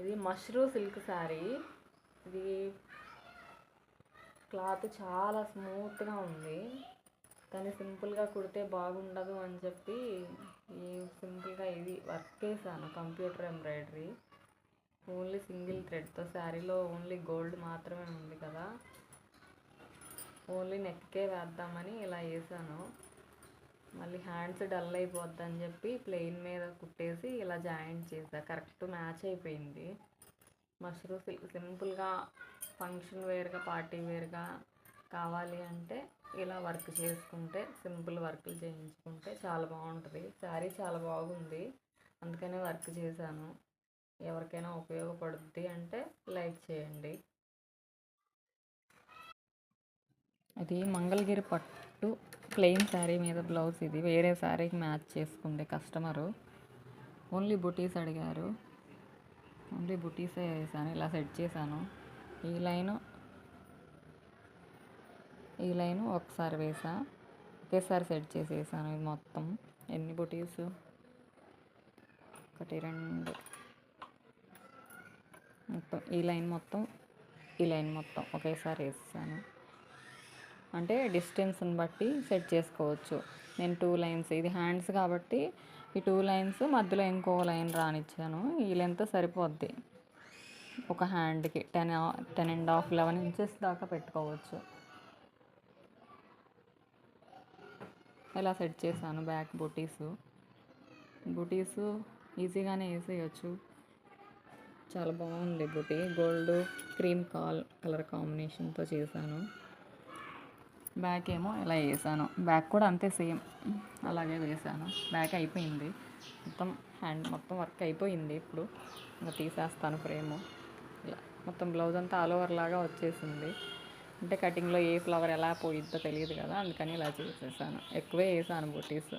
ఇది మష్రూ సిల్క్ శారీ. ఇది క్లాత్ చాలా స్మూత్గా ఉంది. కానీ సింపుల్గా కుడితే బాగుండదు అని చెప్పి ఈ సింపుల్గా ఇది వర్క్ చేశాను కంప్యూటర్ ఎంబ్రాయిడరీ. ఓన్లీ సింగిల్ థ్రెడ్తో శారీలో ఓన్లీ గోల్డ్ మాత్రమే ఉంది కదా. ఓన్లీ నెక్కే వేద్దామని ఇలా వేసాను మళ్ళీ హ్యాండ్స్ డల్ అయిపోద్దని చెప్పి ప్లెయిన్ మీద కుట్టేసి ఇలా జాయింట్ చేసా కరెక్ట్ మ్యాచ్ అయిపోయింది. మష్రూ సింపుల్గా ఫంక్షన్ వేర్గా పార్టీ వేర్గా కావాలి అంటే ఇలా వర్క్ చేసుకుంటే సింపుల్ వర్క్లు చేయించుకుంటే చాలా బాగుంటుంది. శారీ చాలా బాగుంది. అందుకనే వర్క్ చేశాను. ఎవరికైనా ఉపయోగపడుద్ది అంటే లైక్ చేయండి. అది మంగళగిరి పట్టు ప్లెయిన్ శారీ మీద బ్లౌజ్ ఇది. వేరే శారీకి మ్యాచ్ చేసుకుంది కస్టమరు. ఓన్లీ బుటీస్ అడిగారు. ఓన్లీ బుటీసే వేసాను. ఇలా సెట్ చేశాను. ఈ లైను ఈ లైను ఒకసారి వేసా. ఒకేసారి సెట్ చేసి వేసాను ఇది మొత్తం. ఎన్ని బుటీస్? ఒకటి రెండు మొత్తం ఈ లైన్ మొత్తం ఈ లైన్ మొత్తం ఒకేసారి వేసాను. అంటే డిస్టెన్స్ని బట్టి సెట్ చేసుకోవచ్చు. నేను టూ లైన్స్ ఇది హ్యాండ్స్ కాబట్టి ఈ టూ లైన్స్ మధ్యలో ఇంకో లైన్ రానిచ్చాను. ఈ లెంత్ సరిపోద్ది. ఒక హ్యాండ్కి ten ten and half eleven inches దాకా పెట్టుకోవచ్చు. ఇలా సెట్ చేశాను బ్యాక్ బుటీస్. బుటీస్ ఈజీగానే వేసేయచ్చు. చాలా బాగుంది బుటీ. గోల్డ్ క్రీమ్ కాల్ కలర్ కాంబినేషన్తో చేశాను. బ్యాక్ ఏమో ఇలా వేసాను. బ్యాక్ కూడా అంతే సేమ్. అలాగే వేసాను. బ్యాక్ అయిపోయింది. మొత్తం హ్యాండ్ మొత్తం వర్క్ అయిపోయింది ఇప్పుడు. ఇంకా తీసేస్తాను ఫ్రేము. ఇలా మొత్తం బ్లౌజ్ అంతా ఆల్ ఓవర్ లాగా వచ్చేసింది. అంటే కటింగ్లో ఏ ఫ్లవర్ ఎలా పోయిద్దో తెలియదు కదా అందుకని ఇలా చేసేసాను. ఎక్కువే వేసాను బుటీస్.